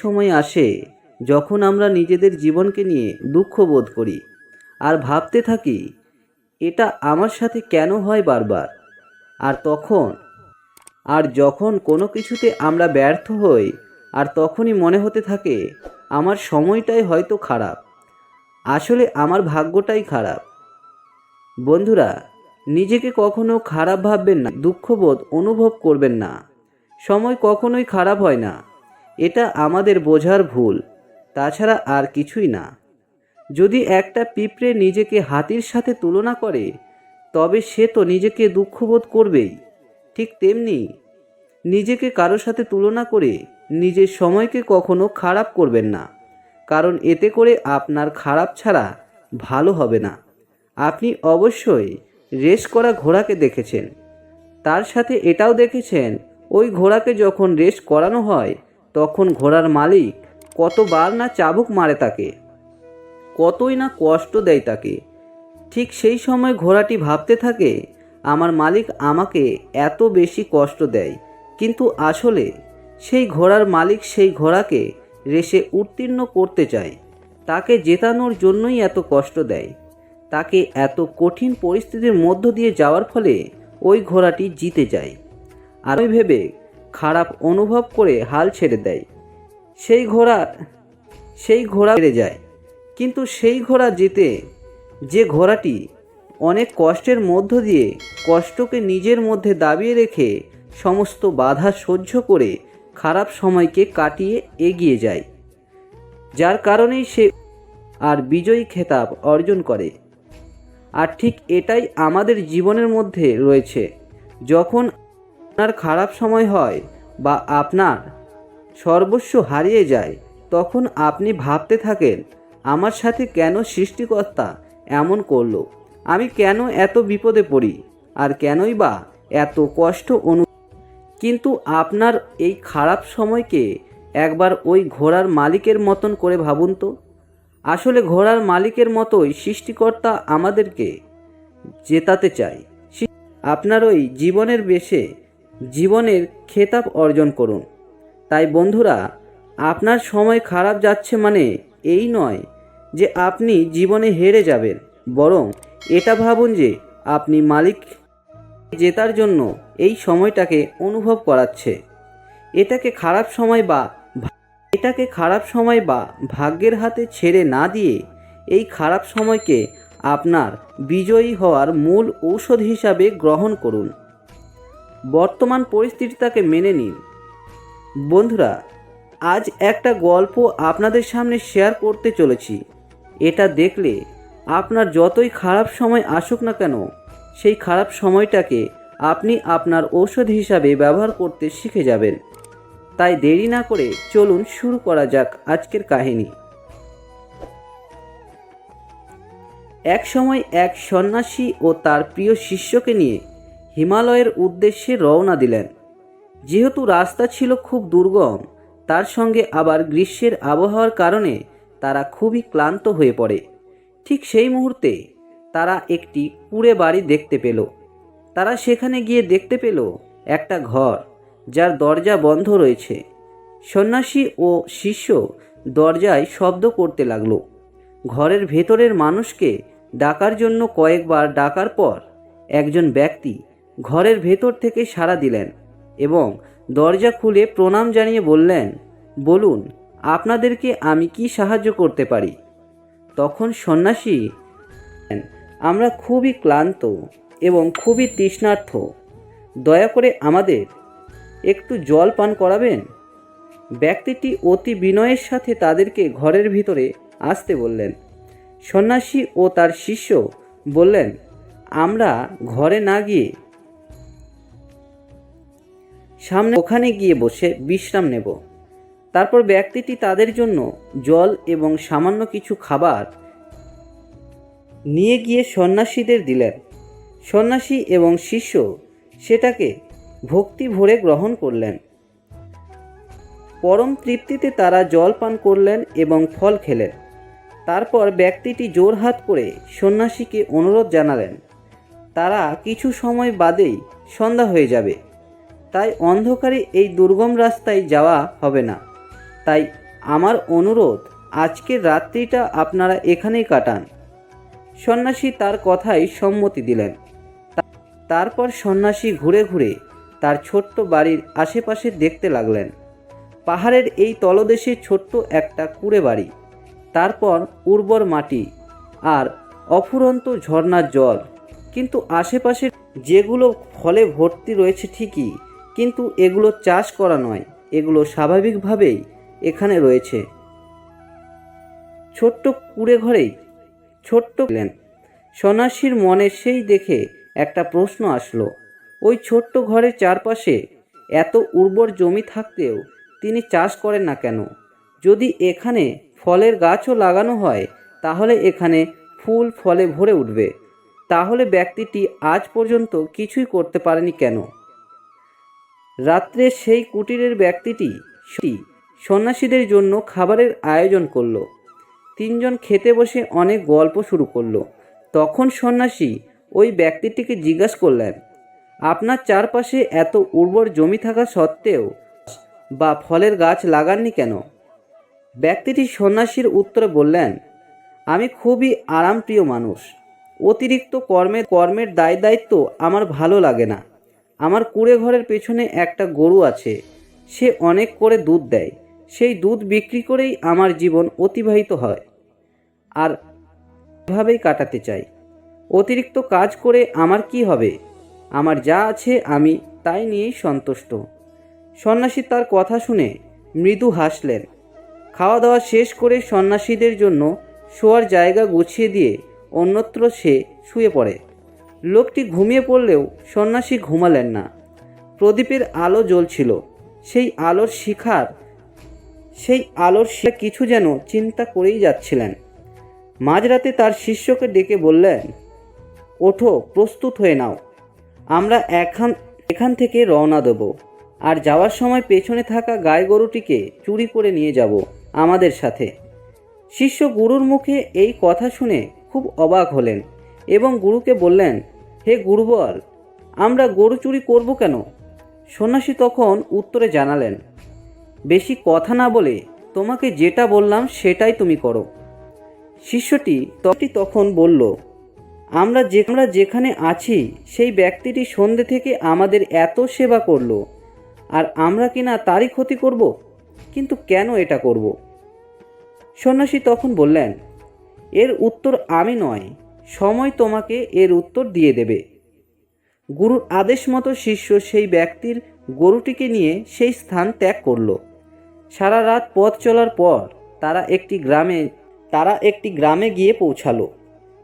সময় আসে যখন আমরা নিজেদের জীবনকে নিয়ে দুঃখ বোধ করি আর ভাবতে থাকি, এটা আমার সাথে কেন হয় বারবার? আর তখন, আর যখন কোনো কিছুতে আমরা ব্যর্থ হই, আর তখনই মনে হতে থাকে, আমার সময়টাই হয়তো খারাপ। আসলে আমার ভাগ্যটাই খারাপ। বন্ধুরা, নিজেকে কখনো খারাপ ভাববেন না দুঃখবোধ অনুভব করবেন না। সময় কখনোই খারাপ হয় না। এটা আমাদের বোঝার ভুল, তাছাড়া আর কিছুই না। যদি একটা পিঁপড়ে নিজেকে হাতির সাথে তুলনা করে, তবে সে তো নিজেকে দুঃখবোধ করবেই, ঠিক তেমনি নিজেকে কারোর সাথে তুলনা করে নিজের সময়কে কখনো খারাপ করবেন না, কারণ এতে করে আপনার খারাপ ছাড়া ভালো হবে না। আপনি অবশ্যই রেস করা ঘোড়াকে দেখেছেন, তার সাথে এটাও দেখেছেন, ওই ঘোড়াকে যখন রেস করানো হয় তখন ঘোড়ার মালিক কতবার না চাবুক মারে তাকে, কতই না কষ্ট দেয় তাকে। ঠিক সেই সময় ঘোড়াটি ভাবতে থাকে, আমার মালিক আমাকে এত বেশি কষ্ট দেয়। কিন্তু আসলে সেই ঘোড়ার মালিক সেই ঘোড়াকে রেসে উত্তীর্ণ করতে চায়। তাকে জেতানোর জন্যই এত কষ্ট দেয়। তাকে এত কঠিন পরিস্থিতির মধ্য দিয়ে যাওয়ার ফলে ওই ঘোড়াটি জিতে যায়। আর ওই ভেবে খারাপ অনুভব করে হাল ছেড়ে দেয়। সেই ঘোড়া সেই ঘোড়া হেরে যায়। কিন্তু সেই ঘোড়া জিতে যে ঘোড়াটি অনেক কষ্টের মধ্য দিয়ে কষ্টকে নিজের মধ্যে দাবিয়ে রেখে সমস্ত বাধা সহ্য করে খারাপ সময়কে কাটিয়ে এগিয়ে যায়। যার কারণেই সে আর বিজয়ী খেতাব অর্জন করে। আর ঠিক এটাই আমাদের জীবনের মধ্যে রয়েছে। যখন আপনার খারাপ সময় হয় বা আপনার সর্বস্ব হারিয়ে যায়, তখন আপনি ভাবতে থাকেন, আমার সাথে কেন সৃষ্টিকর্তা এমন করল? আমি কেন এত বিপদে পড়ি? আর কেনই বা এত কষ্ট অনু কিন্তু আপনার এই খারাপ সময়কে একবার ওই ঘোড়ার মালিকের মতন করে ভাবুন তো। আসলে ঘোড়ার মালিকের মতোই সৃষ্টিকর্তা আমাদেরকে জেতাতে চায়। আপনার ওই জীবনের বেশে জীবনের খেতাব অর্জন করুন। তাই বন্ধুরা, আপনার সময় খারাপ যাচ্ছে মানে এই নয় যে আপনি জীবনে হেরে যাবেন, বরং এটা ভাবুন যে আপনি মালিক জেতার জন্য এই সময়টাকে অনুভব করাচ্ছে। এটাকে খারাপ সময় বা এটাকে খারাপ সময় বা ভাগ্যের হাতে ছেড়ে না দিয়ে এই খারাপ সময়কে আপনার বিজয়ী হওয়ার মূল ঔষধ হিসাবে গ্রহণ করুন। বর্তমান পরিস্থিতিটাকে মেনে নিন। বন্ধুরা, আজ একটা গল্প আপনাদের সামনে শেয়ার করতে চলেছি। এটা দেখলে আপনার যতই খারাপ সময় আসুক না কেন, সেই খারাপ সময়টাকে আপনি আপনার ঔষধ হিসাবে ব্যবহার করতে শিখে যাবেন। তাই দেরি না করে চলুন শুরু করা যাক আজকের কাহিনী। এক সময় এক সন্ন্যাসী ও তার প্রিয় শিষ্যকে নিয়ে হিমালয়ের উদ্দেশ্যে রওনা দিলেন। যেহেতু রাস্তা ছিল খুব দুর্গম, তার সঙ্গে আবার গ্রীষ্মের আবহাওয়ার কারণে তারা খুবই ক্লান্ত হয়ে পড়ে। ঠিক সেই মুহূর্তে তারা একটি কুড়ে বাড়ি দেখতে পেল। তারা সেখানে গিয়ে দেখতে পেল একটা ঘর, যার দরজা বন্ধ রয়েছে। সন্ন্যাসী ও শিষ্য দরজায় শব্দ করতে লাগল। ঘরের ভেতরের মানুষকে ডাকার জন্য কয়েকবার ডাকার পর একজন ব্যক্তি ঘরের ভেতর থেকে সাড়া দিলেন এবং দরজা খুলে প্রণাম জানিয়ে বললেন, বলুন, আপনাদেরকে আমি কি সাহায্য করতে পারি? তখন সন্ন্যাসী, আমরা খুবই ক্লান্ত এবং খুবই তৃষ্ণার্থ। দয়া করে আমাদের একটু জল পান করাবেন? ব্যক্তিটি অতি বিনয়ের সাথে তাদেরকে ঘরের ভিতরে আসতে বললেন। সন্ন্যাসী ও তার শিষ্য বললেন, আমরা ঘরে না গিয়ে সামনে ওখানে গিয়ে বসে বিশ্রাম নেব। তারপর ব্যক্তিটি তাদের জন্য জল এবং সামান্য কিছু খাবার নিয়ে গিয়ে সন্ন্যাসীদের দিলেন। সন্ন্যাসী এবং শিষ্য সেটাকে ভক্তি ভরে গ্রহণ করলেন। পরম তৃপ্তিতে তারা জল পান করলেন এবং ফল খেলেন। তারপর ব্যক্তিটি জোরহাত করে সন্ন্যাসীকে অনুরোধ জানালেন, তারা কিছু সময় বাদেই সন্ধ্যা হয়ে যাবে। তাই অন্ধকারে এই দুর্গম রাস্তায় যাওয়া হবে না। তাই আমার অনুরোধ আজকের রাত্রিটা আপনারা এখানেই কাটান। সন্ন্যাসী তার কথাই সম্মতি দিলেন। তারপর সন্ন্যাসী ঘুরে ঘুরে তার ছোট্ট বাড়ির আশেপাশে দেখতে লাগলেন। পাহাড়ের এই তলদেশে ছোট্ট একটা কুড়ে বাড়ি। তারপর উর্বর মাটি আর অফুরন্ত ঝর্ণার জল। কিন্তু আশেপাশে যেগুলো ফলে ভর্তি রয়েছে ঠিকই কিন্তু এগুলো চাষ করা নয়, এগুলো স্বাভাবিকভাবেই এখানে রয়েছে। ছোট্ট কুড়ে ঘরেই ছোট্ট পেলেন সন্ন্যাসীর মনে সেই দেখে একটা প্রশ্ন আসলো। ওই ছোট্ট ঘরের চারপাশে এত উর্বর জমি থাকতেও তিনি চাষ করেন না কেন? যদি এখানে ফলের গাছও লাগানো হয়, তাহলে এখানে ফুল ফলে ভরে উঠবে। তাহলে ব্যক্তিটি আজ পর্যন্ত কিছুই করতে পারেনি কেন? রাত্রে সেই কুটিরের ব্যক্তিটি সন্ন্যাসীদের জন্য খাবারের আয়োজন করল। তিনজন খেতে বসে অনেক গল্প শুরু করল। তখন সন্ন্যাসী ওই ব্যক্তিটিকে জিজ্ঞাসা করলেন, আপনার চারপাশে এত উর্বর জমি থাকা সত্ত্বেও বা ফলের গাছ লাগাননি কেন? ব্যক্তিটি সন্ন্যাসীর উত্তরে বললেন, আমি খুবই আরামপ্রিয় মানুষ। অতিরিক্ত কর্মের কর্মের দায় দায়িত্ব আমার ভালো লাগে না। আমার কুড়ে ঘরের পেছনে একটা গরু আছে। সে অনেক করে দুধ দেয়। সেই দুধ বিক্রি করেই আমার জীবন অতিবাহিত হয়। আর এভাবেই কাটাতে চাই। অতিরিক্ত কাজ করে আমার কি হবে? আমার যা আছে আমি তাই নিয়েই সন্তুষ্ট। সন্ন্যাসী তার কথা শুনে মৃদু হাসলেন। খাওয়া দাওয়া শেষ করে সন্ন্যাসীদের জন্য শোয়ার জায়গা গুছিয়ে দিয়ে অন্যত্র সে শুয়ে পড়ে। লোকটি ঘুমিয়ে পড়লেও সন্ন্যাসী ঘুমালেন না। প্রদীপের আলো জ্বলছিল। সেই আলোর শিখার, সেই আলোর সে কিছু যেন চিন্তা করেই যাচ্ছিলেন। মাঝরাতে তার শিষ্যকে ডেকে বললেন, ওঠো, প্রস্তুত হয়ে নাও। আমরা এখান এখান থেকে রওনা দেব। আর যাওয়ার সময় পেছনে থাকা গাই গরুটিকে চুরি করে নিয়ে যাব আমাদের সাথে। শিষ্য গুরুর মুখে এই কথা শুনে খুব অবাক হলেন। এবং গুরুকে বললেন, হে গুরুবল, আমরা গরু চুরি করব কেন? সন্ন্যাসী তখন উত্তরে জানালেন, বেশি কথা না বলে তোমাকে যেটা বললাম সেটাই তুমি করো। শিষ্যটি তটি তখন বলল, আমরা যে, আমরা যেখানে আছি সেই ব্যক্তিটি সন্ধে থেকে আমাদের এত সেবা করল, আর আমরা কিনা তারই ক্ষতি করব? কিন্তু কেন এটা করব? সন্ন্যাসী তখন বললেন, এর উত্তর আমি নয় সময় তোমাকে এর উত্তর দিয়ে দেবে। গুরুর আদেশ মতো শিষ্য সেই ব্যক্তির গরুটিকে নিয়ে সেই স্থান ত্যাগ করল। সারা রাত পথ চলার পর তারা একটি গ্রামে, তারা একটি গ্রামে গিয়ে পৌঁছালো।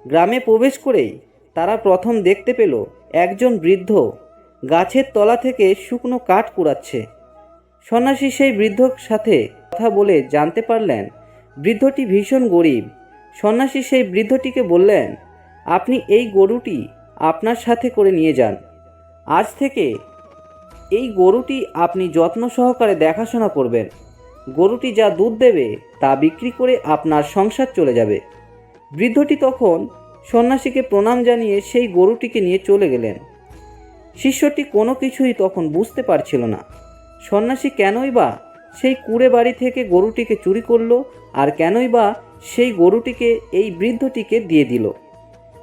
গ্রামে প্রবেশ করেই তারা প্রথম দেখতে পেল একজন বৃদ্ধ গাছের তলা থেকে শুকনো কাঠ কুড়াচ্ছে। সন্ন্যাসী সেই বৃদ্ধর সাথে কথা বলে জানতে পারলেন, বৃদ্ধটি ভীষণ গরিব। সন্ন্যাসী সেই বৃদ্ধটিকে বললেন আপনি এই গরুটি আপনার সাথে করে নিয়ে যান। আজ থেকে এই গরুটি আপনি যত্ন সহকারে দেখাশোনা করবেন। গরুটি যা দুধ দেবে তা বিক্রি করে আপনার সংসার চলে যাবে। বৃদ্ধটি তখন সন্ন্যাসীকে প্রণাম জানিয়ে সেই গরুটিকে নিয়ে চলে গেলেন। শিষ্যটি কোনো কিছুই তখন বুঝতে পারছিল না। সন্ন্যাসী কেনই বা সেই কুড়ে বাড়ি থেকে গরুটিকে চুরি করল আর কেনই বা সেই গরুটিকে এই বৃদ্ধটিকে দিয়ে দিল।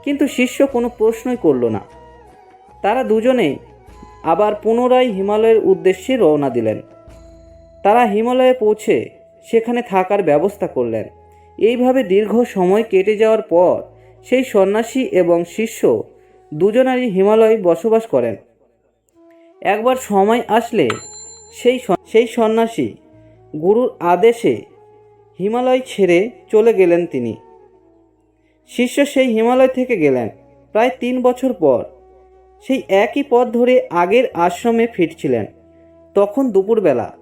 কিন্তু শিষ্য কোনো প্রশ্নই করল না। তারা দুজনেই আবার পুনরায় হিমালয়ের উদ্দেশ্যে রওনা দিলেন। তারা হিমালয়ে পৌঁছে সেখানে থাকার ব্যবস্থা করলেন। এইভাবে দীর্ঘ সময় কেটে যাওয়ার পর সেই সন্ন্যাসী এবং শিষ্য দুজনারই হিমালয়ে বসবাস করেন। একবার সময় আসলে সেই সেই সন্ন্যাসী গুরুর আদেশে হিমালয় ছেড়ে চলে গেলেন তিনি। শিষ্য সেই হিমালয় থেকে গেলেন, প্রায় তিন বছর পর। সেই একই পথ ধরে আগের আশ্রমে ফিরছিলেন। তখন দুপুরবেলা,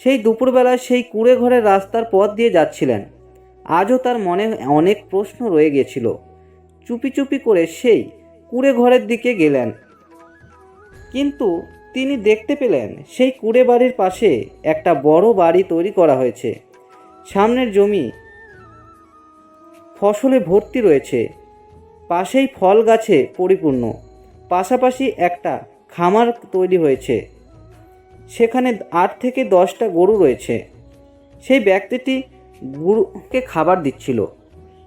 সেই দুপুরবেলায় সেই কুড়ে ঘরের রাস্তার পথ দিয়ে যাচ্ছিলেন। আজও তার মনে অনেক প্রশ্ন রয়ে গেছিল। চুপি চুপি করে সেই কুড়ে ঘরের দিকে গেলেন। কিন্তু তিনি দেখতে পেলেন, সেই কুড়ে বাড়ির পাশে একটা বড় বাড়ি তৈরি করা হয়েছে। সামনের জমি ফসলে ভর্তি রয়েছে। পাশেই ফল গাছে পরিপূর্ণ। পাশাপাশি একটা খামার তৈরি হয়েছে। সেখানে আট থেকে দশটা গরু রয়েছে। সেই ব্যক্তিটি গুরুকে খাবার দিচ্ছিল।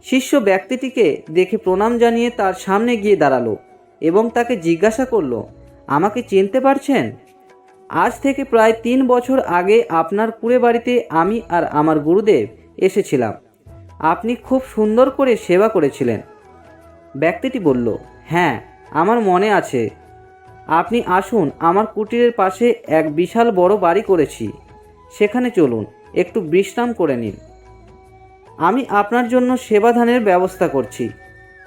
শিষ্য ব্যক্তিটিকে দেখে প্রণাম জানিয়ে তার সামনে গিয়ে দাঁড়াল এবং তাকে জিজ্ঞাসা করল, আমাকে চিনতে পারছেন? আজ থেকে প্রায় তিন বছর আগে আপনার কুড়ে বাড়িতে আমি আর আমার গুরুদেব এসেছিলাম। আপনি খুব সুন্দর করে সেবা করেছিলেন। ব্যক্তিটি বলল হ্যাঁ আমার মনে আছে। আপনি আসুন, আমার কুটিরের পাশে এক বিশাল বড় বাড়ি করেছি। সেখানে চলুন, একটু বিশ্রাম করে নিন। আমি আপনার জন্য সেবাধানের ব্যবস্থা করছি।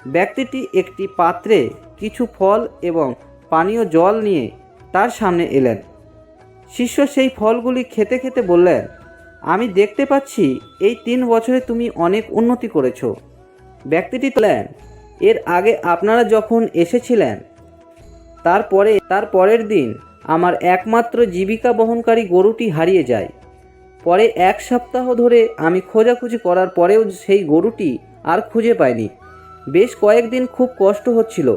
ব্যক্তিটি একটি পাত্রে কিছু ফল এবং পানীয় জল নিয়ে তার সামনে এলেন। শিষ্য সেই ফলগুলি খেতে খেতে বললেন আমি দেখতে পাচ্ছি এই তিন বছরে তুমি অনেক উন্নতি করেছ। ব্যক্তিটি বললেন এর আগে আপনারা যখন এসেছিলেন, তারপরে, তার পরের দিন আমার একমাত্র জীবিকা বহনকারী গরুটি হারিয়ে যায়। পরে এক সপ্তাহ ধরে আমি খোঁজাখুঁজি করার পরেও সেই গরুটি আর খুঁজে পাইনি। বেশ কয়েকদিন খুব কষ্ট হচ্ছিল।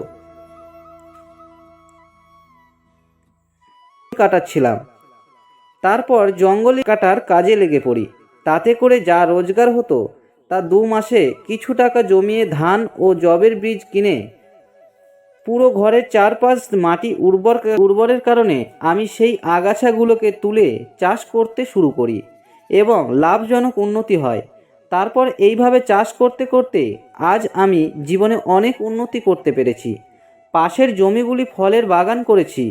কাটাচ্ছিলাম। তারপর জঙ্গলে কাটার কাজে লেগে পড়ি। তাতে করে যা রোজগার হতো, তা দু মাসে কিছু টাকা জমিয়ে ধান ও জবের বীজ কিনে পুরো ঘরের চারপাশ মাটি উর্বর উর্বরের কারণে আমি সেই আগাছাগুলোকে তুলে চাষ করতে শুরু করি এবং লাভজনক উন্নতি হয়। তারপর এইভাবে চাষ করতে করতে আজ আমি জীবনে অনেক উন্নতি করতে পেরেছি। পাশের জমিগুলি ফলের বাগান করেছি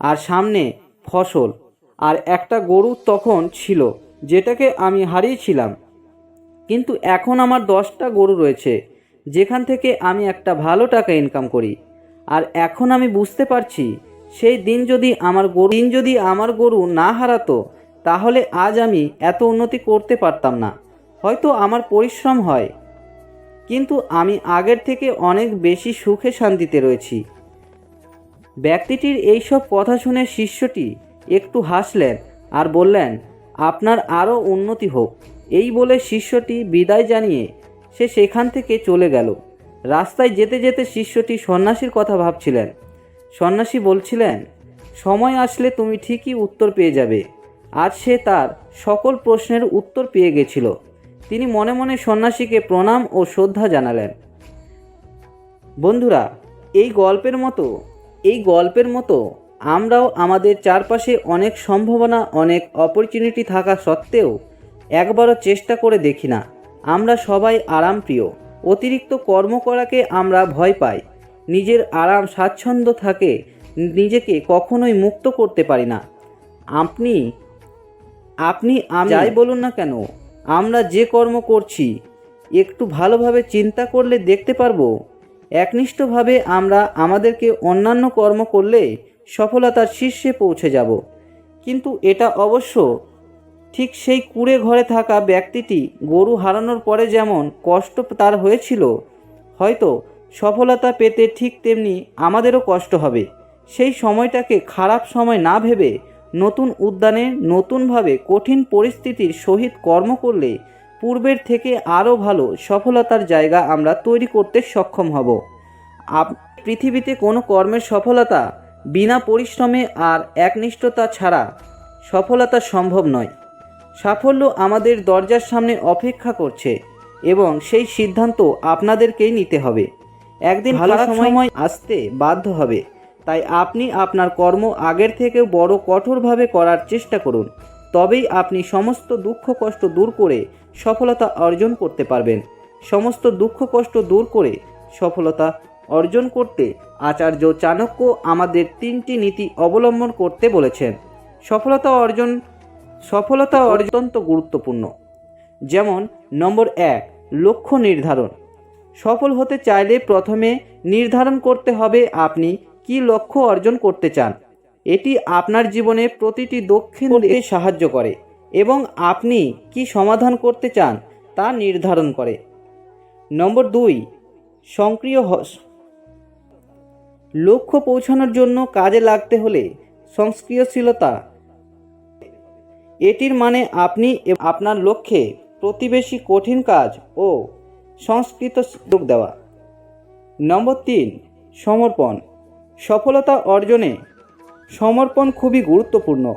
আর সামনে ফসল। আর একটা গরু তখন ছিল, যেটাকে আমি হারিয়েছিলাম। কিন্তু এখন আমার দশটা গরু রয়েছে, যেখান থেকে আমি একটা ভালো টাকা ইনকাম করি। আর এখন আমি বুঝতে পারছি, সেই দিন যদি আমার গরু দিন যদি আমার গরু না হারাতো, তাহলে আজ আমি এত উন্নতি করতে পারতাম না। হয়তো আমার পরিশ্রম হয়। কিন্তু আমি আগের থেকে অনেক বেশি সুখে শান্তিতে রয়েছি। ব্যক্তিটির এইসব কথা শুনে শিষ্যটি একটু হাসলেন আর বললেন, আপনার আরও উন্নতি হোক। এই বলে শিষ্যটি বিদায় জানিয়ে সে সেখান থেকে চলে গেল। রাস্তায় যেতে যেতে শিষ্যটি সন্ন্যাসীর কথা ভাবছিলেন। সন্ন্যাসী বলছিলেন, সময় আসলে তুমি ঠিকই উত্তর পেয়ে যাবে। আজ সে তার সকল প্রশ্নের উত্তর পেয়ে গেছিল। তিনি মনে মনে সন্ন্যাসীকে প্রণাম ও শ্রদ্ধা জানালেন। বন্ধুরা, এই গল্পের মতো, এই গল্পের মতো আমরাও আমাদের চারপাশে অনেক সম্ভাবনা, অনেক অপরচুনিটি থাকা সত্ত্বেও একবারও চেষ্টা করে দেখি না। আমরা সবাই আরাম প্রিয় অতিরিক্ত কর্ম করাকে আমরা ভয় পাই। নিজের আরাম স্বাচ্ছন্দ্য থাকে, নিজেকে কখনোই মুক্ত করতে পারি না। আপনি আপনি আমি যাই বলুন না কেন, আমরা যে কর্ম করছি, একটু ভালোভাবে চিন্তা করলে দেখতে পারব। একনিষ্ঠভাবে আমরা আমাদেরকে অন্যান্য কর্ম করলে সফলতার শীর্ষে পৌঁছে যাব। কিন্তু এটা অবশ্য ঠিক সেই কুড়ে ঘরে থাকা ব্যক্তিটি গরু হারানোর পরে যেমন কষ্ট তার হয়েছিল, হয়তো সফলতা পেতে ঠিক তেমনি আমাদেরও কষ্ট হবে। সেই সময়টাকে খারাপ সময় না ভেবে নতুন উদ্যানে নতুনভাবে কঠিন পরিস্থিতির সহিত কর্ম করলে পূর্বের থেকে আরও ভালো সফলতার জায়গা আমরা তৈরি করতে সক্ষম হব। পৃথিবীতে কোনো কর্মের সফলতা বিনা পরিশ্রমে আর একনিষ্ঠতা ছাড়া সফলতা সম্ভব নয়। সাফল্য আমাদের দরজার সামনে অপেক্ষা করছে এবং সেই সিদ্ধান্ত আপনাদেরকেই নিতে হবে। একদিন ভালো সময় আসতে বাধ্য হবে। তাই আপনি আপনার কর্ম আগের থেকে বড় কঠোরভাবে করার চেষ্টা করুন। তবেই আপনি সমস্ত দুঃখ কষ্ট দূর করে সফলতা অর্জন করতে পারবেন। সমস্ত দুঃখ কষ্ট দূর করে সফলতা অর্জন করতে আচার্য চাণক্য আমাদের তিনটি নীতি অবলম্বন করতে বলেছেন। সফলতা অর্জন, সফলতা অত্যন্ত গুরুত্বপূর্ণ। যেমন, নম্বর এক, লক্ষ্য নির্ধারণ। সফল হতে চাইলে প্রথমে নির্ধারণ করতে হবে আপনি কি লক্ষ্য অর্জন করতে চান। এটি আপনার জীবনে প্রতিটি দক্ষিণ দিকে সাহায্য করে এবং আপনি কি সমাধান করতে চান তা নির্ধারণ করে। নম্বর দুই, সক্রিয় লক্ষ্য পৌঁছানোর জন্য কাজে লাগতে হলে সংস্ক্রিয়শীলতা। এটির মানে আপনি আপনার লক্ষ্যে প্রতিবেশী কঠিন কাজ ও সংস্কৃত যোগ দেওয়া। নম্বর তিন, সমর্পণ। সফলতা অর্জনে সমর্পণ খুবই গুরুত্বপূর্ণ।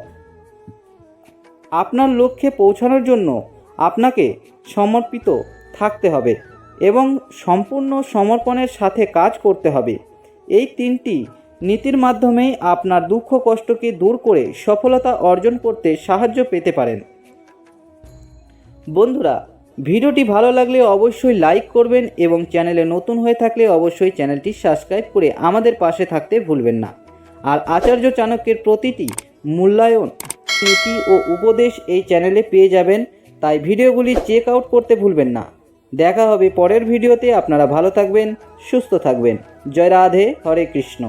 আপনার লক্ষ্যে পৌঁছানোর জন্য আপনাকে সমর্পিত থাকতে হবে এবং সম্পূর্ণ সমর্পণের সাথে কাজ করতে হবে। এই তিনটি নীতির মাধ্যমেই আপনার দুঃখ কষ্টকে দূর করে সফলতা অর্জন করতে সাহায্য পেতে পারেন। বন্ধুরা, ভিডিওটি ভালো লাগলে অবশ্যই লাইক করবেন এবং চ্যানেলে নতুন হয়ে থাকলে অবশ্যই চ্যানেলটি সাবস্ক্রাইব করে আমাদের পাশে থাকতে ভুলবেন না। আর আচার্য চাণক্যের প্রতিটি মূল্যায়ন, নীতি ও উপদেশ এই চ্যানেলে পেয়ে যাবেন, তাই ভিডিওগুলি চেক আউট করতে ভুলবেন না। দেখা হবে পরের ভিডিওতে। আপনারা ভালো থাকবেন, সুস্থ থাকবেন। জয় রাধে হরে কৃষ্ণ।